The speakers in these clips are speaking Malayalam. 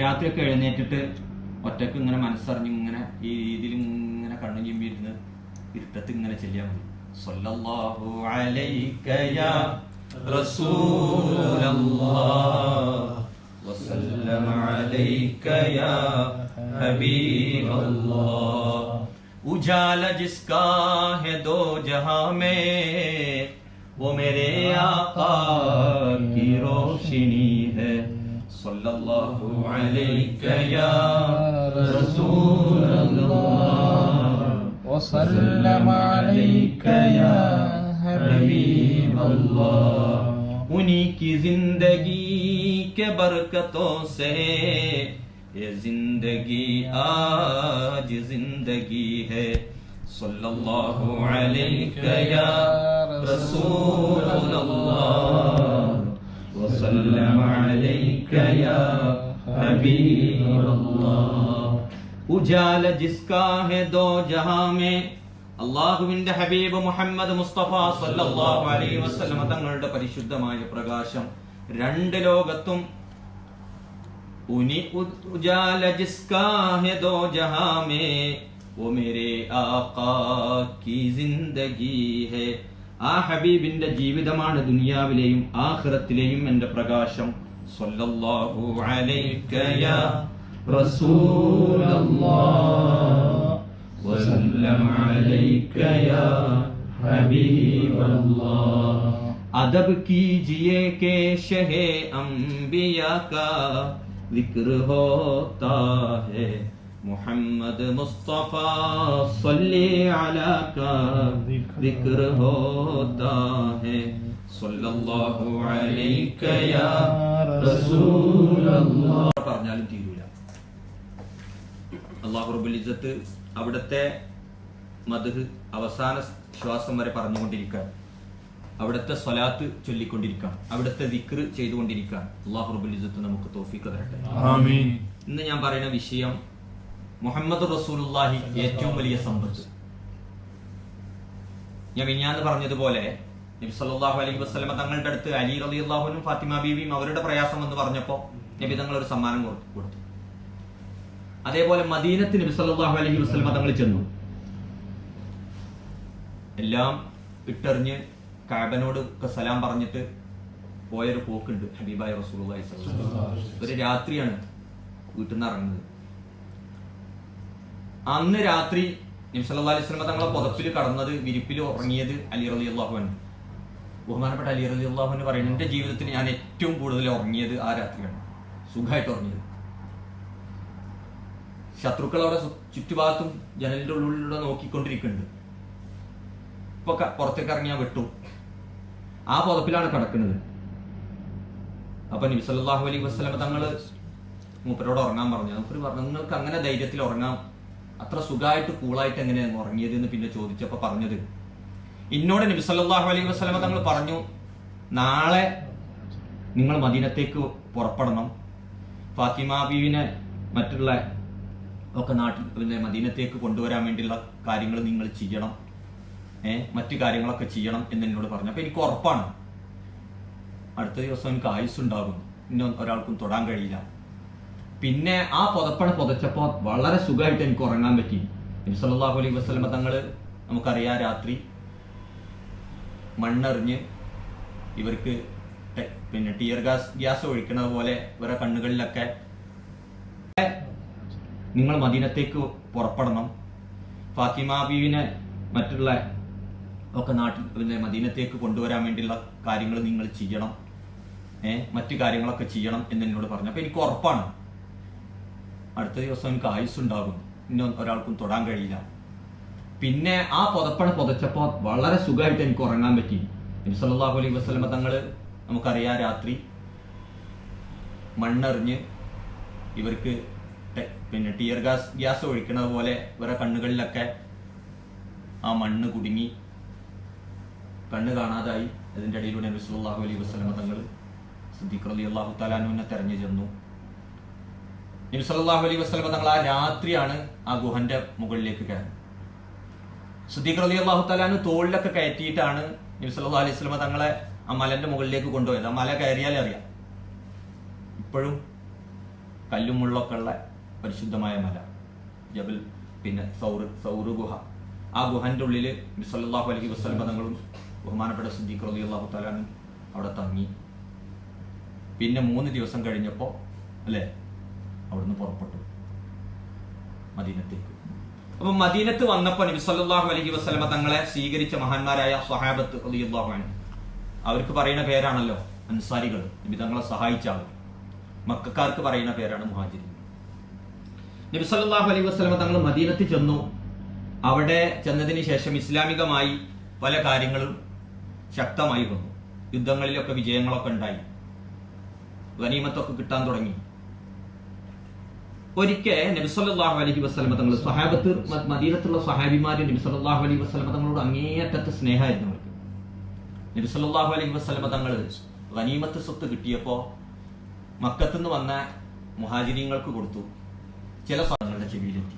രാത്രിയൊക്കെ എഴുന്നേറ്റിട്ട് ഒറ്റയ്ക്ക് ഇങ്ങനെ മനസ്സറിഞ്ഞ് ഇങ്ങനെ ഈ രീതിയിൽ ഇങ്ങനെ കണ്ണു ചിമ്പിയിരുന്ന് ഇരുത്തത്ത് ഇങ്ങനെ ചെല്ലിയാൽ മതി. സല്ലല്ലാഹു അലൈക യാ റസൂലല്ലാഹ് വസല്ലമ അലൈക യാ صلی اللہ علیہ یا رسول اللہ وسلم علیہ یا حبیب اللہ انہی کی زندگی کے برکتوں سے یہ زندگی آج زندگی ہے۔ صلی اللہ علیہ یا رسول اللہ وسلم علیہ بك يا അള്ളാഹുവിന്റെ ഹബീബ് മുഹമ്മദ് മുസ്തഫ സല്ലല്ലാഹു അലൈഹി തങ്ങളുടെ പരിശുദ്ധമായ പ്രകാശം രണ്ട് ലോകത്തും ഉനി ഉജാല ജിസ്കാ ദോ മേ ഓ മേരെ ആ ഹബീബിന്റെ ജീവിതമാണ് ദുനിയാവിലെയും ആഹ്റത്തിലെയും എന്റെ പ്രകാശം. صلی اللہ علیہ یا رسول اللہ وسلم علیہ یا حبیب اللہ عدب کیجیے کہ شہ انبیاء کا ذکر ہوتا ہے۔ محمد مصطفیٰ صلی علیہ کا ذکر ہوتا ہے۔ പറഞ്ഞാലും തീരൂല. അള്ളാഹു അവിടത്തെ മധു അവസാന ശ്വാസം വരെ പറഞ്ഞുകൊണ്ടിരിക്കാൻ അവിടുത്തെ സ്വലാത്ത് ചൊല്ലിക്കൊണ്ടിരിക്കാം അവിടുത്തെ ദിക്ർ ചെയ്തുകൊണ്ടിരിക്കാം അള്ളാഹു റബ്ബുൽ ഇസ്സത്ത് നമുക്ക് തോഫിക്ക് തരട്ടെ. ഇന്ന് ഞാൻ പറയുന്ന വിഷയം മുഹമ്മദ് റസൂലുള്ളാഹി ഏറ്റവും വലിയ സമ്പത്ത്. ഞാൻ മിഞ്ഞാന്ന് പറഞ്ഞതുപോലെ നബി സല്ലാഹു അലൈഹി വസ്ലമ തങ്ങളുടെ അടുത്ത് അലി അലി അള്ളാഹുനും ഫാത്തിമ ബീവിയും അവരുടെ പ്രയാസം എന്ന് പറഞ്ഞപ്പോ നബി തങ്ങൾ ഒരു സമ്മാനം കൊടുത്തു. അതേപോലെ മദീനത്ത് നബി സല്ലാഹു അലൈഹി വസ്ലമ തങ്ങൾ ചെന്നു. എല്ലാം ഇട്ടെറിഞ്ഞ് കാബനോട് ഒക്കെ സലാം പറഞ്ഞിട്ട് പോയൊരു പോക്കുണ്ട് ഹബീബായ സ്വല്ലല്ലാഹു ഒരു രാത്രിയാണ് വീട്ടിൽ നിന്ന് ഇറങ്ങുന്നത്. അന്ന് രാത്രി നബി സല്ലല്ലാഹു അലൈഹി വസല്ലം തങ്ങളെ പുതപ്പിൽ കടന്നത് വിരിപ്പിൽ ഉറങ്ങിയത് അലി റളിയല്ലാഹു അൻഹു. ബഹുമാനപ്പെട്ട അലി റളിയല്ലാഹു അൻഹു പറയുന്നത് എന്റെ ജീവിതത്തിൽ ഞാൻ ഏറ്റവും കൂടുതൽ ഉറങ്ങിയത് ആ രാത്രിയാണ്. സുഖമായിട്ട് ഉറങ്ങിയത്. ശത്രുക്കൾ അവിടെ ചുറ്റുഭാഗത്തും ജനലിന്റെ ഉള്ളിലൂടെ നോക്കിക്കൊണ്ടിരിക്കുന്നുണ്ട്. ഇപ്പൊ പുറത്തേക്ക് ഇറങ്ങിയാൽ വിട്ടു. ആ പുതപ്പിലാണ് കിടക്കുന്നത്. അപ്പൊ നിസലാഹു അലൈഹി വസല്ലം തങ്ങൾ മൂപ്പരോട് ഉറങ്ങാൻ പറഞ്ഞു. മൂപ്പര് പറഞ്ഞു നിങ്ങൾക്ക് അങ്ങനെ ധൈര്യത്തിൽ ഉറങ്ങാം. അത്ര സുഖമായിട്ട് കൂളായിട്ട് എങ്ങനെയാണ് ഉറങ്ങിയത്? എന്ന് പിന്നെ ചോദിച്ചപ്പോ പറഞ്ഞത് ഇന്നോട് നബി സല്ലല്ലാഹു അലൈഹി വസല്ലം തങ്ങൾ പറഞ്ഞു നാളെ നിങ്ങൾ മദീനത്തേക്ക് പുറപ്പെടണം. ഫാത്തിമ ബീവിനെ മറ്റുള്ള ഒക്കെ നാട്ടിൽ പിന്നെ മദീനത്തേക്ക് കൊണ്ടുവരാൻ വേണ്ടിയുള്ള കാര്യങ്ങൾ നിങ്ങൾ ചെയ്യണം. ഏഹ് മറ്റു കാര്യങ്ങളൊക്കെ ചെയ്യണം എന്ന് എന്നോട് പറഞ്ഞു. അപ്പൊ എനിക്ക് ഉറപ്പാണ്. അടുത്ത ദിവസം എനിക്ക് ആയുസ് ഉണ്ടാകും. ഇന്ന ഒരാൾക്കും തൊടാൻ കഴിയില്ല. പിന്നെ ആ പുതപ്പണ പുതച്ചപ്പോ വളരെ സുഖമായിട്ട് എനിക്ക് ഉറങ്ങാൻ പറ്റി. നബി സല്ലല്ലാഹു അലൈഹി വസ്ലമ തങ്ങൾ നമുക്കറിയാം രാത്രി മണ്ണെറിഞ്ഞ് ഇവർക്ക് പിന്നെ ടിയർ ഗ്യാസ് ഗ്യാസ് ഒഴിക്കുന്നത് പോലെ ഇവരുടെ കണ്ണുകളിലൊക്കെ നിങ്ങൾ മദീനത്തേക്ക് പുറപ്പെടണം. ഫാത്തിമ ബീവിനെ മറ്റുള്ള ഒക്കെ നാട്ടിൽ പിന്നെ മദീനത്തേക്ക് കൊണ്ടുവരാൻ വേണ്ടിയുള്ള കാര്യങ്ങൾ നിങ്ങൾ ചെയ്യണം. ഏഹ് മറ്റു കാര്യങ്ങളൊക്കെ ചെയ്യണം എന്ന് എന്നോട് പറഞ്ഞു. അപ്പൊ എനിക്ക് ഉറപ്പാണ്. അടുത്ത ദിവസം എനിക്ക് ആയുസ് ഉണ്ടാകും ഇന്നും ഒരാൾക്കും തൊടാൻ കഴിയില്ല. പിന്നെ ആ പുതപ്പണ പുതച്ചപ്പോ വളരെ സുഖമായിട്ട് എനിക്ക് ഉറങ്ങാൻ പറ്റി. നബി സല്ലല്ലാഹു അലൈഹി വസ്ലമ തങ്ങൾ നമുക്കറിയാം രാത്രി മണ്ണെറിഞ്ഞ് ഇവർക്ക് പിന്നെ ടിയർ ഗ്യാസ് ഗ്യാസ് ഒഴിക്കുന്നത് പോലെ ഇവരെ കണ്ണുകളിലൊക്കെ ആ മണ്ണ് കുടുങ്ങി. കണ്ണ് കാണാതായി. അതിന്റെ ഇടയിലൂടെ നബി സല്ലല്ലാഹു അലൈഹി വസ്ലമ തങ്ങൾ സിദ്ദീഖ് അള്ളാഹു തലാനുവിനെ തെരഞ്ഞു ചെന്നു. നബി സല്ലല്ലാഹു അലൈഹി വസ്ലമ തങ്ങൾ ആ രാത്രിയാണ് ആ ഗുഹന്റെ മുകളിലേക്ക് കയറുന്നത്. സിദ്ദീഖ് അള്ളാഹു തആലാനു തോളിലൊക്കെ കയറ്റിയിട്ടാണ് നബി സല്ലല്ലാഹു അലൈഹി സ്വലമ തങ്ങളെ ആ മലന്റെ മുകളിലേക്ക് കൊണ്ടുപോയത്. ആ മല കയറിയാലേ അറിയാം. ഇപ്പോഴും കല്ലും മുള്ളൊക്കെ ഉള്ള പരിശുദ്ധമായ മല. ജബൽ പിന്നെ സൗർ സൗർ ഗുഹ. ആ ഗുഹന്റെ ഉള്ളിൽ സല്ലല്ലാഹു അലൈഹി വസ്ലമ തങ്ങളും ബഹുമാനപ്പെട്ട സുദ്ദീഖ് അലി അള്ളാഹു തലാനും അവിടെ തങ്ങി. പിന്നെ മൂന്ന് ദിവസം കഴിഞ്ഞപ്പോൾ അല്ലേ? അവിടുന്ന് പുറപ്പെട്ടു. മദീനത്തേക്ക്. അപ്പൊ മദീനത്ത് വന്നപ്പോൾ നബി സല്ലല്ലാഹു അലൈഹി വസല്ലമ തങ്ങളെ സ്വീകരിച്ച മഹാന്മാരായ സ്വഹാബത്ത് അൻഹു. അവർക്ക് പറയുന്ന പേരാണല്ലോ അൻസാരികൾ. നബി തങ്ങളെ സഹായിച്ച ആൾ മക്കാർക്ക് പറയുന്ന പേരാണ് മുഹാജിരി നബി സല്ലല്ലാഹു അലൈഹി വസ്ലമ തങ്ങൾ മദീനത്ത് ചെന്നു. അവിടെ ചെന്നതിന് ശേഷം ഇസ്ലാമികമായി പല കാര്യങ്ങളും ശക്തമായി വന്നു. യുദ്ധങ്ങളിലൊക്കെ വിജയങ്ങളൊക്കെ ഉണ്ടായി. ഗനീമത്തൊക്കെ കിട്ടാൻ തുടങ്ങി. ഒരിക്കൽ നബി സല്ലല്ലാഹു അലൈഹി വസല്ലമ തങ്ങൾ സ്വഹാബത്ത് മദീനത്തുള്ള സ്വഹാബിമാര് നബി സല്ലല്ലാഹു അലൈഹി വസല്ലമ തങ്ങളോട് അങ്ങേയറ്റത്തെ സ്നേഹമായിരുന്നു അവർക്ക്. നബി സല്ലല്ലാഹു അലൈഹി വസല്ലമ തങ്ങൾ ഗനീമത്ത് സ്വത്ത് കിട്ടിയപ്പോ മക്കത്തുനിന്ന് വന്ന മുഹാജിരിങ്ങൾക്ക് കൊടുത്തു. ചില സാധനങ്ങളുടെ ചെവിയിലെത്തി.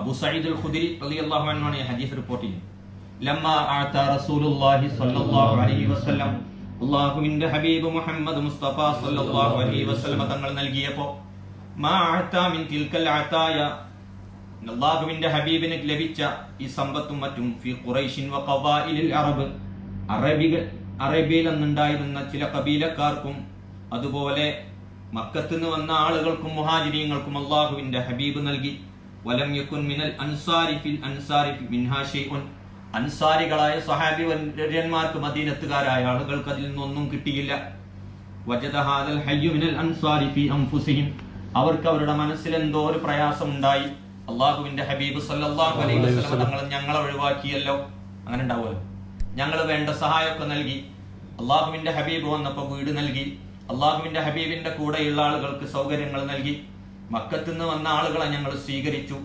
അബു സയ്യിദ് അൽ ഖുദരി റളിയല്ലാഹു അൻഹു ആണ് ഹദീസ് റിപ്പോർട്ട് ചെയ്യുന്നത്. ലമ്മ ആത റസൂലുള്ളാഹി സ്വല്ലല്ലാഹു അലൈഹി വസല്ലം അല്ലാഹുവിന്റെ ഹബീബ് മുഹമ്മദ് മുസ്തഫ സ്വല്ലല്ലാഹു അലൈഹി വസല്ലം തങ്ങൾ നൽകിയപ്പോ അല്ലാഹുവിന്റെ ഹബീബിന് ലഭിച്ച ഈ സമ്പത്തും മറ്റും ഫി ഖുറൈഷിൻ അറബ്. അറബികൾ അറേബ്യയിൽ അന്നുണ്ടായിരുന്ന ചില കബീലക്കാർക്കും അതുപോലെ മക്കത്ത് നിന്ന് വന്ന ആളുകൾക്കും മുഹാജിനീയങ്ങൾക്കും അള്ളാഹുവിന്റെ ഹബീബ് നൽകി. വലം യക്കുൻ മിനൽ അൻസാരി ഫിൽ അൻസാരി മിൻഹാ ഷൈഉൻ. അൻസാരികളായ സഹാബി വര്യന്മാർക്ക് മദീനത്തുകാരായ ആളുകൾക്ക് അതിൽ നിന്നൊന്നും കിട്ടിയില്ല. വജദ ഹാദൽ ഹയ്യു മിനൽ അൻസാരി ഫി അൻഫുസിഹിം. അവർക്ക് അവരുടെ മനസ്സിൽ എന്തോ ഒരു പ്രയാസം ഉണ്ടായി അള്ളാഹുവിന്റെ ഹബീബ് സല്ലല്ലാഹു അലൈഹി വസല്ലം തങ്ങൾ ഞങ്ങളെ ഒഴിവാക്കിയല്ലോ. അങ്ങനെ ഉണ്ടാവുമല്ലോ. ഞങ്ങൾ വേണ്ട സഹായമൊക്കെ നൽകി. അള്ളാഹുവിന്റെ ഹബീബ് വന്നപ്പോൾ വീട് നൽകി. അള്ളാഹുവിന്റെ ഹബീബിന്റെ കൂടെയുള്ള ആളുകൾക്ക് സൗകര്യങ്ങൾ നൽകി. മക്കത്തുനിന്ന് വന്ന ആളുകളെ ഞങ്ങൾ സ്വീകരിച്ചു.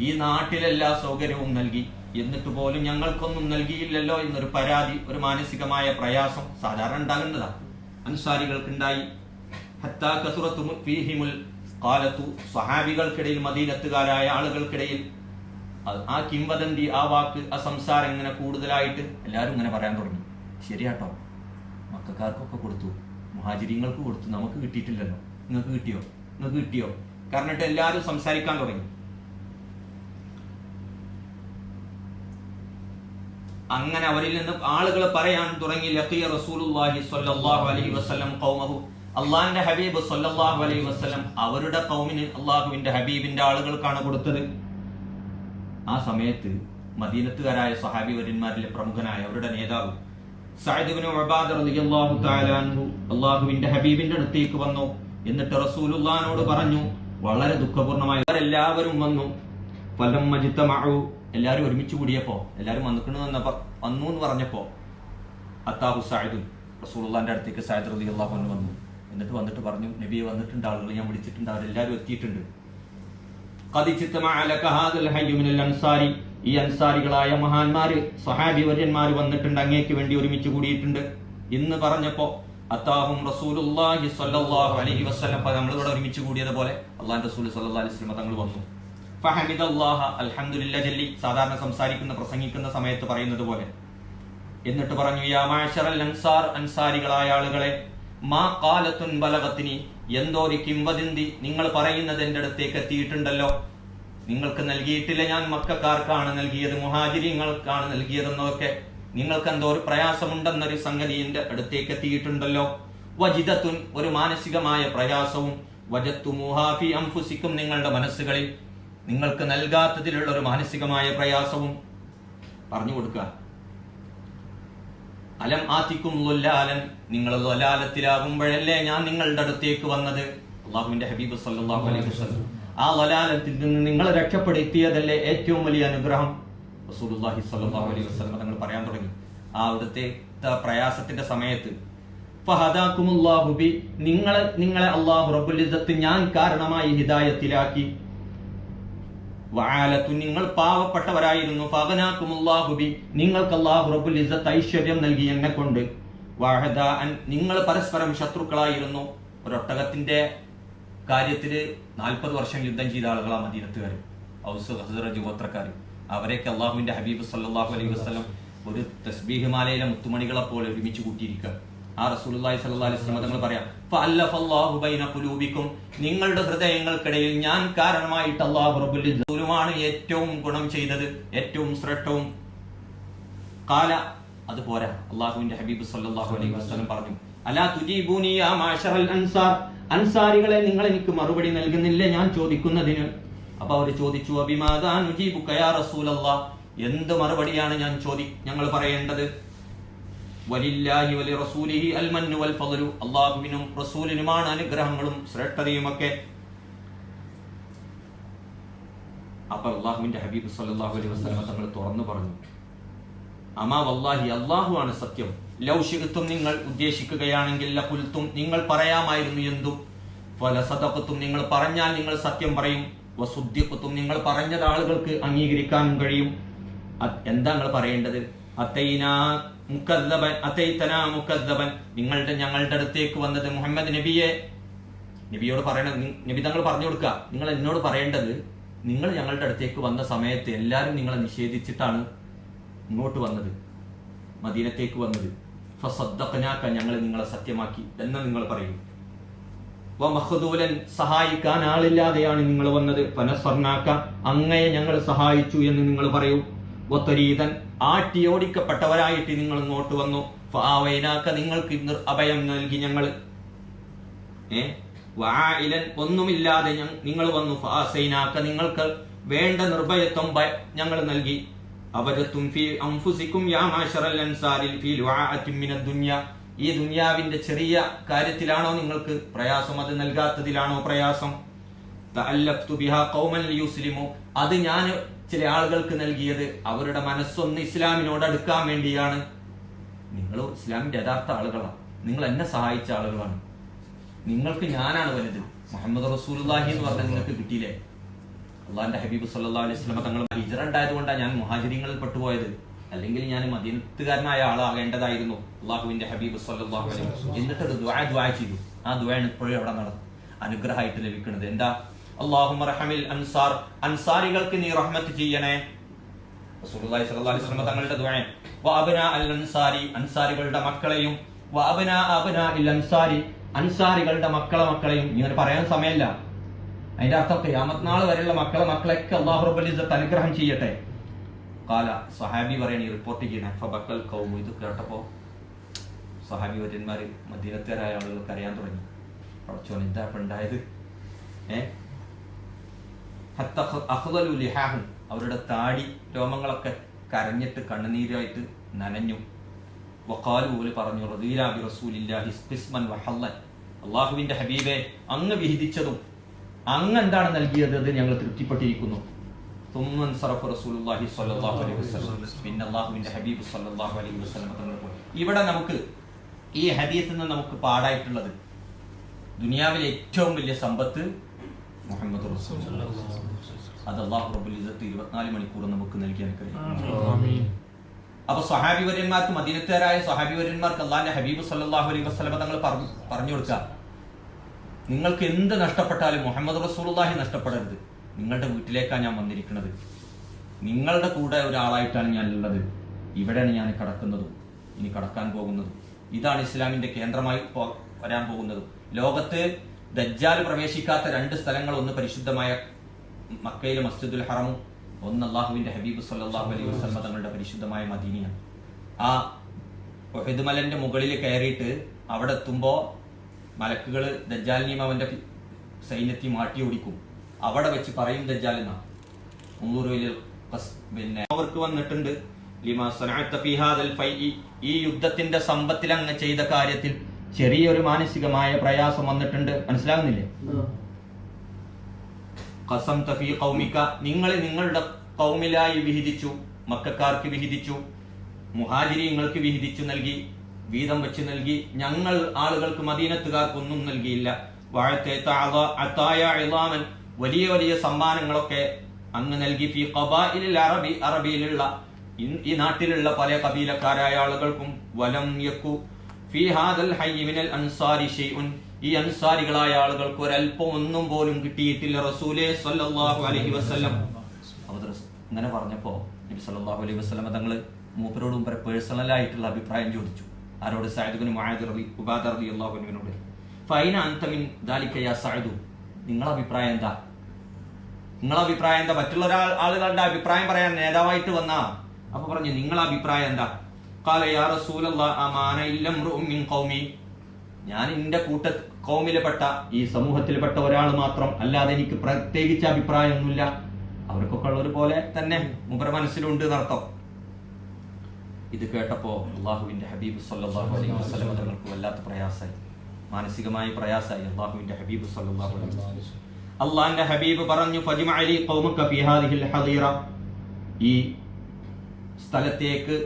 ഈ നാട്ടിലെല്ലാ സൗകര്യവും നൽകി. എന്നിട്ട് പോലും ഞങ്ങൾക്കൊന്നും നൽകിയില്ലല്ലോ എന്നൊരു പരാതി ഒരു മാനസികമായ പ്രയാസം സാധാരണ ഉണ്ടാകേണ്ടതാണ് അൻസാരികൾക്കുണ്ടായി. സ്വഹാബികൾക്കിടയിൽ മദീനത്തുകാരായ ആളുകൾക്കിടയിൽ. ആ കിംവദന്തി ആ വാക്ക് ആ സംസാരം ഇങ്ങനെ കൂടുതലായിട്ട് എല്ലാവരും ഇങ്ങനെ പറയാൻ തുടങ്ങി. ശരിയാട്ടോ. മക്കാർക്കൊക്കെ കൊടുത്തു. മുഹാജിരിങ്ങൾക്ക് കൊടുത്തു. നമുക്ക് കിട്ടിയിട്ടില്ലല്ലോ. നിങ്ങൾക്ക് കിട്ടിയോ? നിങ്ങൾക്ക് കിട്ടിയോ? കാരണം എല്ലാവരും സംസാരിക്കാൻ തുടങ്ങി. അങ്ങനെ അവരിൽ നിന്ന് ആളുകൾ പറയാൻ തുടങ്ങി ലഖിയ റസൂലുള്ളാഹി സ്വല്ലല്ലാഹു അലൈഹി വസല്ലം ഖൗമഹു. അള്ളാഹിന്റെ ഹബീബ് സൊല്ലാഹു അലൈഹി വസല്ലം അവരുടെ കൗമിന് അള്ളാഹുവിന്റെ ഹബീബിന്റെ ആളുകൾക്കാണ് കൊടുത്തത്. ആ സമയത്ത് മദീനത്തുകാരായ സഹാബി വര്യന്മാരിലെ പ്രമുഖനായ അവരുടെ നേതാവ് അള്ളാഹുവിന്റെ ഹബീബിന്റെ അടുത്തേക്ക് വന്നു. എന്നിട്ട് റസൂലുല്ലാനോട് പറഞ്ഞു വളരെ ദുഃഖപൂർണമായി അവരെല്ലാവരും വന്നു. ഫലം മജിത്തമാഴു എല്ലാവരും ഒരുമിച്ച് കൂടിയപ്പോ എല്ലാവരും വന്നിക്കണു വന്നപ്പോ വന്നു എന്ന് പറഞ്ഞപ്പോ അത്താഹു സായിദുൻ റസൂലുള്ളാന്റെ അടുത്തേക്ക് സായിദ് റളിയല്ലാഹു അൻഹു വന്നു. എന്നിട്ട് വന്നിട്ട് പറഞ്ഞു നബിയെ വന്നിട്ടുണ്ട് ആളുകൾ ഞാൻ വിളിച്ചിട്ടുണ്ട് അവരെല്ലാവരും എത്തിയിട്ടുണ്ട്. അൻസാരി. ഈ അൻസാരികളായ മഹാന്മാര് സഹാബി വര്യന്മാര് വന്നിട്ടുണ്ട് അങ്ങേക്ക് വേണ്ടി ഒരുമിച്ച് കൂടിയിട്ടുണ്ട്. ഇന്ന് പറഞ്ഞപ്പോ അത്താഹും റസൂലുള്ളാഹി സ്വല്ലല്ലാഹു അലൈഹി വസല്ലം ഇവിടെ ഒരുമിച്ച് കൂടിയത് പോലെ അള്ളാഹു റസൂൽ സല്ലല്ലാഹു അലൈഹി തങ്ങൾ വന്നു. ഫഹമിദല്ലാഹ അൽഹംദുലില്ലാ ജല്ലി സാധാരണ സംസാരിക്കുന്ന പ്രസംഗിക്കുന്ന സമയത്ത് പറയുന്നത് പോലെ. എന്നിട്ട് പറഞ്ഞു യാ അൻസാർ അൻസാരികളായ ആളുകളെ മാ കാലത്തുൻ ബലകത്തിനി എന്തോ ഒരു കിംവദന്തി നിങ്ങൾ പറയുന്നത് എന്റെ അടുത്തേക്ക് എത്തിയിട്ടുണ്ടല്ലോ. നിങ്ങൾക്ക് നൽകിയിട്ടില്ല ഞാൻ മക്കാർക്കാണ് നൽകിയത് മുഹാജിരിങ്ങൾക്കാണ് നൽകിയതെന്നൊക്കെ നിങ്ങൾക്ക് എന്തോ ഒരു പ്രയാസമുണ്ടെന്നൊരു സംഗതി എന്റെ അടുത്തേക്ക് എത്തിയിട്ടുണ്ടല്ലോ. വജിതത്തുൻ ഒരു മാനസികമായ പ്രയാസവും. വജത്തു മുഹാഫി അംഫുസിക്കും നിങ്ങളുടെ മനസ്സുകളിൽ. നിങ്ങൾക്ക് നൽകാത്തതിലുള്ള ഒരു മാനസികമായ പ്രയാസവും. പറഞ്ഞു കൊടുക്കുക. അലം ആത്തിക്കും ലൊല്ലാലൻ നിങ്ങൾ ലലാലത്തിലാകുമ്പോഴല്ലേ ഞാൻ നിങ്ങളുടെ അടുത്തേക്ക് വന്നത്? അള്ളാഹുവിന്റെ ഹബീബ് സല്ലല്ലാഹു അലൈഹി വസല്ലം. ആ ലലാലത്തിൽ നിന്ന് നിങ്ങളെ രക്ഷപ്പെടുത്തിയതല്ലേ ഏറ്റവും വലിയ അനുഗ്രഹം? റസൂലുള്ളാഹി സല്ലല്ലാഹു അലൈഹി വസല്ലം തങ്ങൾ പറയാൻ തുടങ്ങി. ആ അവിടുത്തെ പ്രയാസത്തിന്റെ സമയത്ത് ഫഹദാക്കുമുല്ലാഹു ബി. നിങ്ങളെ നിങ്ങളെ അള്ളാഹു ഇസ്സത്ത് ഞാൻ കാരണമായി ഹിദായത്തിലാക്കി. വആലത്തു നിങ്ങൾ പാവപ്പെട്ടവരായിരുന്നു. ഫഗനാക്കുമുല്ലാഹുബി നിങ്ങൾക്ക് അല്ലാഹു റബ്ബുൽ ഇസ്സത്ത് ഐശ്വര്യം നൽകി എന്നെ കൊണ്ട്. വാഹദ അൻ നിങ്ങൾ പരസ്പരം ശത്രുക്കളായിരുന്നു. ഒരൊട്ടകത്തിന്റെ കാര്യത്തിൽ നാൽപ്പത് വർഷം യുദ്ധം ചെയ്ത ആളുകളാണ് മദീനത്തുകാർ ഔസ് ഹസറജ് ഗോത്രക്കാർ അവരെയൊക്കെ അള്ളാഹുവിന്റെ ഹബീബ് സല്ലാഹു അലൈഹി വസ്ലം ഒരു തസ്ബീഹ് മാലയിലെ മുത്തുമണികളെ പോലെ ഒരുമിച്ച് കൂട്ടിയിരിക്കുക ആ അലൈഹി വസല്ലം തങ്ങൾ പറയാം നിങ്ങളുടെ ഹൃദയങ്ങൾക്കിടയിൽ ഞാൻ കാരണമായിട്ട് റബ്ബുൽ ഇസ്സത്തുമാണ് ഏറ്റവും ഗുണം ചെയ്തത് ഏറ്റവും ശ്രേഷ്ഠവും. കാല അത് പോരാ. അള്ളാഹുവിന്റെ ഹബീബ് സ്വല്ലല്ലാഹു അലൈഹി വസല്ലം പറഞ്ഞു അലാ തുജീബൂനി അൻസാർ. അൻസാരികളെ നിങ്ങൾ എനിക്ക് മറുപടി നൽകുന്നില്ല ഞാൻ ചോദിക്കുന്നതിന്. അപ്പൊ അവർ ചോദിച്ചു അഭിമാദാ നുജീബുക യാ റസൂലല്ലാഹ് എന്ത് മറുപടിയാണ് ഞാൻ ചോദി ഞങ്ങൾ പറയേണ്ടത്? വലില്ലാഹി വലി റസൂലിഹി അൽ വൽ ഫളലു അള്ളാഹുവിനും റസൂലിനുമാണ് അനുഗ്രഹങ്ങളും ശ്രേഷ്ഠതയുമൊക്കെ. അപ്പൊ അള്ളാഹുവിന്റെ ഹബീബ് സല്ലല്ലാഹു അലൈഹി വസല്ലം തങ്ങൾ തുറന്നു പറഞ്ഞു. അമാ വല്ലാഹി അള്ളാഹു ആണ് സത്യം ലൗഷികത്വം നിങ്ങൾ ഉദ്ദേശിക്കുകയാണെങ്കിൽ ലകുൽത്തും നിങ്ങൾ പറയാമായിരുന്നു എന്തും. ഫലസതക്കത്തും നിങ്ങൾ പറഞ്ഞാൽ നിങ്ങൾ സത്യം പറയും. വസുദ്ധിപ്പത്തും നിങ്ങൾ പറഞ്ഞത് ആളുകൾക്ക് അംഗീകരിക്കാനും കഴിയും. എന്താ നിങ്ങൾ പറയേണ്ടത്? അത്തൈനാ മുക്കദ്ദബൻ അതൈതന മുക്കദ്ദബൻ. നിങ്ങളുടെ ഞങ്ങളുടെ അടുത്തേക്ക് വന്നത് മുഹമ്മദ് നബിയെ. നബിയോട് പറയണം നബി തങ്ങൾ പറഞ്ഞു കൊടുക്കുക. നിങ്ങൾ എന്നോട് പറയേണ്ടത് നിങ്ങൾ ഞങ്ങളുടെ അടുത്തേക്ക് വന്ന സമയത്ത് എല്ലാവരും നിങ്ങളെ നിഷേധിച്ചിട്ടാണ് ഇങ്ങോട്ട് വന്നത് മദീനത്തേക്ക് വന്നത്. ഫസദ്ദഖനാക്ക ഞങ്ങൾ നിങ്ങളെ സത്യമാക്കി എന്ന് നിങ്ങൾ പറയും. വമഖദൂലൻ സഹായിക്കാൻ ആളില്ലാതെയാണ് നിങ്ങൾ വന്നത്. പനസ്വർണാക്ക അങ്ങയെ ഞങ്ങൾ സഹായിച്ചു എന്ന് നിങ്ങൾ പറയൂ. വത്തരീതൻ ആട്ടിയോടിക്കപ്പെട്ടവരായിട്ട് നിങ്ങൾ ഇങ്ങോട്ട് വന്നു. ഫാവൈനാക്ക നിങ്ങൾക്ക് അഭയം നൽകി ഞങ്ങൾ ഏ? വായിലൻ ഒന്നുമില്ലാതെ നിങ്ങൾ വന്നു. ഫാസൈനാക്ക നിങ്ങൾക്ക് വേണ്ട നിർഭയത്വം ഞങ്ങൾ നൽകി. അവരത്തും യാ ഈ ദുനിയാവിന്റെ ചെറിയ കാര്യത്തിലാണോ നിങ്ങൾക്ക് പ്രയാസം? അത് നൽകാത്തതിലാണോ പ്രയാസം? ബിഹാ ഖൗമൻ അത് ഞാൻ ചില ആളുകൾക്ക് നൽകിയത് അവരുടെ മനസ്സൊന്ന് ഇസ്ലാമിനോട് അടുക്കാൻ വേണ്ടിയാണ്. നിങ്ങൾ ഇസ്ലാമിന്റെ യഥാർത്ഥ ആളുകളാണ്. നിങ്ങൾ എന്നെ സഹായിച്ച ആളുകളാണ്. നിങ്ങൾക്ക് ഞാനാണ് വലുത്. മുഹമ്മദ് റസൂലുള്ളാഹി എന്ന് പറഞ്ഞാൽ നിങ്ങൾക്ക് കിട്ടിയില്ലേ? അള്ളാഹിന്റെ ഹബീബ് സല്ലല്ലാഹു അലൈഹി തങ്ങൾ ഹിജറ ഉണ്ടായതുകൊണ്ടാണ് ഞാൻ മുഹാജിരിങ്ങളിൽ പെട്ടുപോയത്. അല്ലെങ്കിൽ ഞാൻ മദീനത്തുകാരനായ ആളാകേണ്ടതായിരുന്നു അള്ളാഹുവിന്റെ ഹബീബ് സല്ലാഹു അലൈഹി വസല്ലം. എന്നിട്ട് ഒരു ദുആ ദുആ ചെയ്തു. ആ ദ്വായാണ് ഇപ്പോഴും അവിടെ നടന്നു അനുഗ്രഹമായിട്ട് ലഭിക്കുന്നത്. എന്താ? അള്ളാഹുമ്മ റഹമിൽ അൻസാർ. അൻസാരികൾക്ക് നീ റഹ്മത്ത് ചെയ്യണേ. തങ്ങളുടെ ദുആ. വഅബ്നാ അൽ അൻസാരി. അൻസാരികളുടെ മക്കളെയും വഅബ്നാ അബ്നാ ഇൽ അൻസാരി. അൻസാരികളുടെ മക്കളെ മക്കളെയും. ഇങ്ങനെ പറയാൻ സമയമില്ല. അതിന്റെ അർത്ഥം ഖിയാമത്ത് നാൾ വരെയുള്ള മക്കളെ മക്കളെയൊക്കെ അല്ലാഹു റബ്ബുൽ ഇസ്സത്ത് അനുഗ്രഹം ചെയ്യട്ടെ. കാല സഹാബി പറയണ റിപ്പോർട്ട് ചെയ്യണ ഫബക്കൽ കൗമു ഇത് കേട്ടപ്പോ സഹാബി വര്യന്മാര് മദീനത്തേരായ ആളുകൾക്ക് അറിയാൻ തുടങ്ങി. അവിടെ എന്താ ഇപ്പൊ ഉണ്ടായത്? ഏ? ലിഹാഹും. അവരുടെ താടി രോമങ്ങളൊക്കെ കരഞ്ഞിട്ട് കണ്ണുനീരായിട്ട് നനഞ്ഞു. വക്കാലുപോലെ പറഞ്ഞു റദീലാബി റസൂലില്ലാഹി വഹല്ലൻ. അള്ളാഹുവിന്റെ ഹബീബെ അങ്ങ് വിഹിതിച്ചതും അങ്ങ് എന്താണ് നൽകിയത് അത് ഞങ്ങൾ തൃപ്തിപ്പെട്ടിരിക്കുന്നു. ഇവിടെ നമുക്ക് ഈ ഹദീസിൽ നിന്ന് നമുക്ക് പാടായിട്ടുള്ളത് ദുനിയാവിലെ ഏറ്റവും വലിയ സമ്പത്ത് മുഹമ്മദ് റസൂൽ അത് അള്ളാഹു റബുലിസത്ത് ഇരുപത്തിനാല് മണിക്കൂർ നമുക്ക് നൽകിയാൽ കഴിയും. അപ്പൊ സഹാബിവര്യന്മാർക്ക് മദീനത്തേരായ സഹാബിവര്യന്മാർക്ക് അള്ളാന്റെ ഹബീബ് സല്ലാഹു അലൈഹി വസ്ലമ തങ്ങൾ പറഞ്ഞു കൊടുക്ക കൊടുക്കുക. നിങ്ങൾക്ക് എന്ത് നഷ്ടപ്പെട്ടാലും മുഹമ്മദ് റസൂലുള്ളാഹി നഷ്ടപ്പെടരുത്. നിങ്ങളുടെ വീട്ടിലേക്കാണ് ഞാൻ വന്നിരിക്കുന്നത്. നിങ്ങളുടെ കൂടെ ഒരാളായിട്ടാണ് ഞാൻ ഉള്ളത്. ഇവിടെയാണ് ഞാൻ കടക്കുന്നതും ഇനി കടക്കാൻ പോകുന്നതും. ഇതാണ് ഇസ്ലാമിന്റെ കേന്ദ്രമായി വരാൻ പോകുന്നതും. ലോകത്ത് ദജ്ജാൽ പ്രവേശിക്കാത്ത രണ്ട് സ്ഥലങ്ങൾ ഒന്ന് പരിശുദ്ധമായ മക്കയിലെ മസ്ജിദുൽ ഹറമും ഒന്ന് അള്ളാഹുവിന്റെ ഹബീബ് സല്ലല്ലാഹു അലൈഹി വസ്ലമ തങ്ങളുടെ പരിശുദ്ധമായ മദീനയാണ് ആ ഒഹിദ്മലന്റെ മുകളിൽ കയറിയിട്ട് അവിടെ എത്തുമ്പോ മലക്കുകൾ ദജ്ജാലിനെയും അവന്റെ സൈന്യത്തെയും സൈന്യത്തെ മാറ്റി ഓടിക്കും അവിടെ വെച്ച് പറയും ദജ്ജാൽ പിന്നെ അവർക്ക് വന്നിട്ടുണ്ട്. ഈ യുദ്ധത്തിന്റെ സമ്പത്തിൽ അങ്ങ് ചെയ്ത കാര്യത്തിൽ ചെറിയൊരു മാനസികമായ പ്രയാസം വന്നിട്ടുണ്ട്. മനസ്സിലാകുന്നില്ലേ? ഖസം തഫി കൗമിക്ക നിങ്ങളെ നിങ്ങളുടെ കൗമിലായി വിഹിതിച്ചു. മക്കാർക്ക് വിഹിതിച്ചു. മുഹാജിരിങ്ങൾക്ക് വിഹിതിച്ചു നൽകി. വീതം വെച്ച് നൽകി. ഞങ്ങൾ ആളുകൾക്ക് മദീനത്തുകാർക്ക് ഒന്നും നൽകിയില്ല വാഴത്തെ അത്തായ വലിയ വലിയ സമ്മാനങ്ങളൊക്കെ അങ്ങ് നൽകി. ഫി കബായിലിൽ അറബി അറബിയിലുള്ള ഈ നാട്ടിലുള്ള പല കബീലക്കാരായ ആളുകൾക്കും വലം യക്കു. ഈ അൻസാരികളായ ആളുകൾക്ക് ഒരല്പം ഒന്നും പോലും കിട്ടിയിട്ടില്ല റസൂലേ സല്ലല്ലാഹു അലൈഹി വസല്ലം. ഇങ്ങനെ പറഞ്ഞപ്പോ നബി സല്ലല്ലാഹു അലൈഹി വസല്ലം തങ്ങൾ മൂപ്പരോട് ആയിട്ടുള്ള അഭിപ്രായം ചോദിച്ചു. ആരോട്? സഅദ് ബിൻ മുആദ് ഫൈന അൻത മിൻ ദാലിക യാ സഅദു നിങ്ങളെ അഭിപ്രായം എന്താ? നിങ്ങളെ അഭിപ്രായം എന്താ? മറ്റുള്ള ഒരാൾ ആളുകളുടെ അഭിപ്രായം പറയാൻ നേതാവായിട്ട് വന്നാ. അപ്പൊ പറഞ്ഞു നിങ്ങളെ അഭിപ്രായം എന്താ? ഞാൻ എന്റെ കൂട്ട കൗമിലെപ്പെട്ട ഈ സമൂഹത്തിൽപ്പെട്ട ഒരാൾ മാത്രം അല്ലാതെ എനിക്ക് പ്രത്യേകിച്ച് അഭിപ്രായമൊന്നുമില്ല. അവർക്കൊക്കെ ഉള്ളൊരു പോലെ തന്നെ മുബര മനസ്സിലുണ്ട് നടത്തം ഇത് കേട്ടപ്പോ അള്ളാഹുവിന്റെ ഹബീബ് സല്ലല്ലാഹു അലൈഹി തങ്ങൾക്ക് വല്ലാത്ത പ്രയാസമായി. മാനസികമായി പ്രയാസമായി അള്ളാഹുവിന്റെ ഹബീബ് അലൈഹി അള്ളാഹിന്റെ ഹബീബ് പറഞ്ഞു ഈ സ്ഥലത്തേക്ക്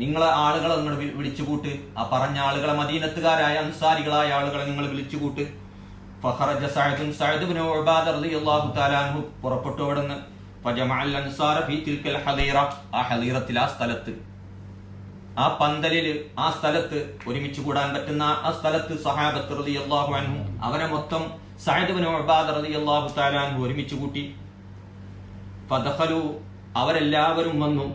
നിങ്ങളെ ആളുകളെ നിങ്ങൾ വിളിച്ചു വിളിച്ചുകൂട്ട്. ആ പറഞ്ഞ ആളുകളെ മദീനത്തുകാരായ അൻസാരികളായ ആളുകളെ നിങ്ങൾ സഅദ് ഇബ്നു ഉബാദ റളിയല്ലാഹു തആല അൻഹു പുറപ്പെട്ടു അവിടുന്ന്. ഫജമഅൽ ഫീ ആ ആ സ്ഥലത്ത്. ആ പന്തലിൽ ആ സ്ഥലത്ത് ഒരുമിച്ച് കൂടാൻ പറ്റുന്ന ആ സ്ഥലത്ത് സഹാബത്ത് റളിയല്ലാഹു അൻഹു അവരെ മൊത്തം സഅദ് ഉബാദ റളിയല്ലാഹു തആല അൻഹു ഒരുമിച്ച് കൂട്ടി. അവരെല്ലാവരും വന്നു.